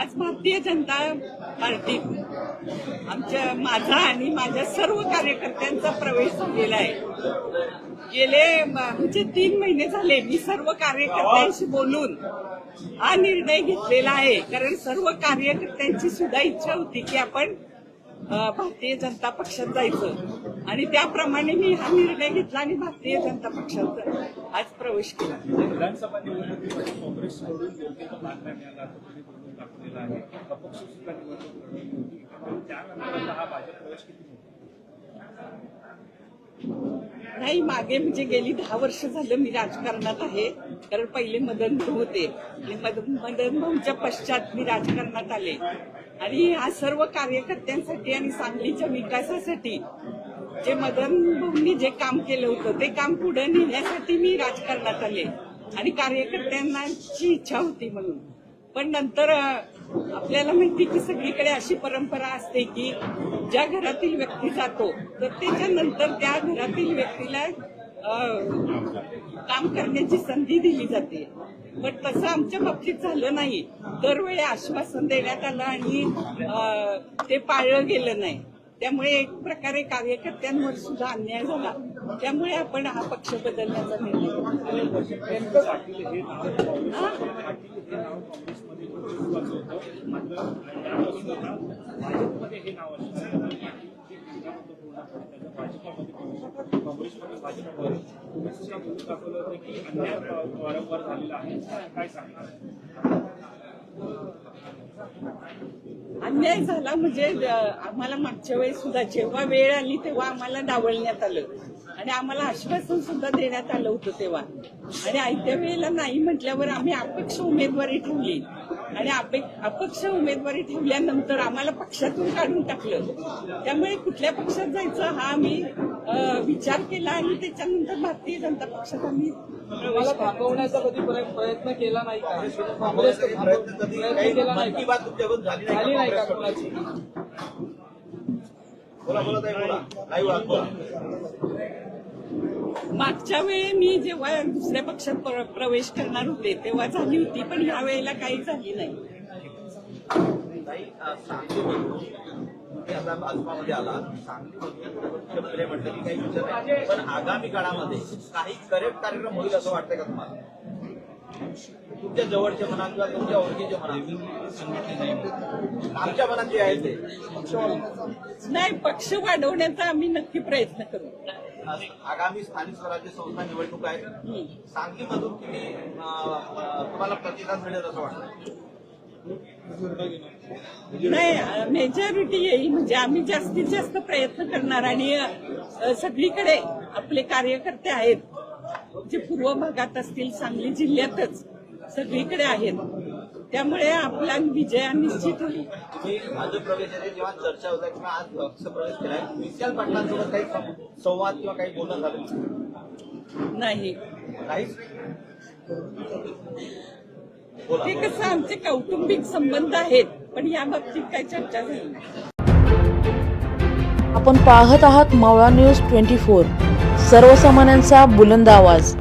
आज भारतीय जनता पार्टी आमच्या माझा आणि माझ्या सर्व कार्यकर्त्यांचा प्रवेश झालेला आहे. गेले म्हणजे तीन महिने झाले मी सर्व कार्यकर्त्यांशी बोलून हा निर्णय घेतलेला आहे. कारण सर्व कार्यकर्त्यांची सुद्धा इच्छा होती की आपण भारतीय जनता पक्षात जायचं. आणि त्याप्रमाणे मी हा निर्णय घेतला आणि भारतीय जनता पक्षात आज प्रवेश केला. विधानसभा निवडणुकीमध्ये काँग्रेस सोडून योग्यता दाखवलेला आहे. अपक्ष सुद्धा निवडणूक लढवली होती त्यानंतर हा भाजप प्रवेश किती नाही मागे म्हणजे गेली दहा वर्ष झालं मी राजकारणात आहे. कारण पहिले मदन भाऊ होते. आणि मदन भाऊच्या पश्चात मी राजकारणात आले. आणि हा सर्व कार्यकर्त्यांसाठी आणि सांगलीच्या विकासासाठी जे मदन भाऊंनी जे काम केलं होतं ते काम पुढे नेण्यासाठी मी राजकारणात आले. आणि कार्यकर्त्यांची इच्छा होती म्हणून. पण नंतर आपल्याला माहिती की सगळीकडे अशी परंपरा असते की ज्या घरातील व्यक्ती जातो तर त्याच्यानंतर त्या घरातील व्यक्तीला काम करण्याची संधी दिली जाते. पण तसं आमच्या बाबतीत झालं नाही. दरवेळी आश्वासन देण्यात आलं आणि ते पाळलं गेलं नाही. त्यामुळे एक प्रकारे कार्यकर्त्यांवर सुद्धा अन्याय झाला. त्यामुळे आपण हा पक्ष बदलण्याचा निर्णय काँग्रेसमध्ये भाजपमध्ये नाव असणार काँग्रेसमध्ये भाजपमध्ये दाखवलं होतं की अन्याय वारंवार झालेला आहे काय सांगणार अन्याय झाला म्हणजे आम्हाला मागच्या वेळेस सुद्धा जेव्हा वेळ आली तेव्हा आम्हाला डावलण्यात आलं. आणि आम्हाला आश्वासन सुद्धा देण्यात आलं होतं तेव्हा. आणि आयत्या वेळेला नाही म्हटल्यावर आम्ही अपक्ष उमेदवारी ठेवली. आणि अपक्ष उमेदवारी ठेवल्यानंतर आम्हाला पक्षातून काढून टाकलं. त्यामुळे कुठल्या पक्षात जायचं हा आम्ही विचार केला आणि त्याच्यानंतर भारतीय जनता पक्षात आम्ही मला केला. थांबवण्याचा कधी प्रय- प्रयत्न केला नाही का? काँग्रेस प्रयत्न कधी प्रयत्न काही केला मन नाही की का? बात तुमच्याकडून झाली नाही झाली नाही का का कोणाची? बोला बोला ताई बोला. काही वाद बोला. मागच्या वेळी मी जेव्हा दुसऱ्या पक्षात प्र- प्रवेश करणार होते तेव्हा झाली होती पण ह्या वेळेला काही झाली नाही. ताई अ, आता भाजपामध्ये आला. मुख्यमंत्री म्हटलं की काही विचार नाही पण आगामी काळामध्ये काही करेक्ट कार्यक्रम होईल असं वाटतंय का तुम्हाला? तुमच्या जवळचे म्हणा किंवा तुमच्या ओळखीचे म्हणा. आमच्या मनात जे आहे ते. नाही पक्ष वाढवण्याचा आम्ही नक्की प्रयत्न करू. आगामी स्थानिक स्वराज्य संस्था निवडणूक आहे. सांगलीमधून किती तुम्हाला प्रतिसाद मिळेल असं वाटतं नाही मेजॉरिटी येईल. म्हणजे आम्ही जास्तीत जास्त प्रयत्न करणार आणि सगळीकडे आपले कार्यकर्ते आहेत. जे पूर्व भागात असतील सांगली जिल्ह्यातच सगळीकडे आहेत. त्यामुळे आपला विजय निश्चित होईल. भाजप प्रवेशाची जेव्हा चर्चा होता किंवा आज पक्ष प्रवेश केलाय विशाल पाटलांसोबत काही संवाद किंवा काही बोलणं झालं? नाही. काहीच? ते कसं आमचे कौटुंबिक संबंध आहेत पण या बाबतीत काही चर्चा झाली नाही. आपण पाहत आहात मावळा न्यूज ट्वेंटी फोर. सर्वसामान्यांचा बुलंद आवाज.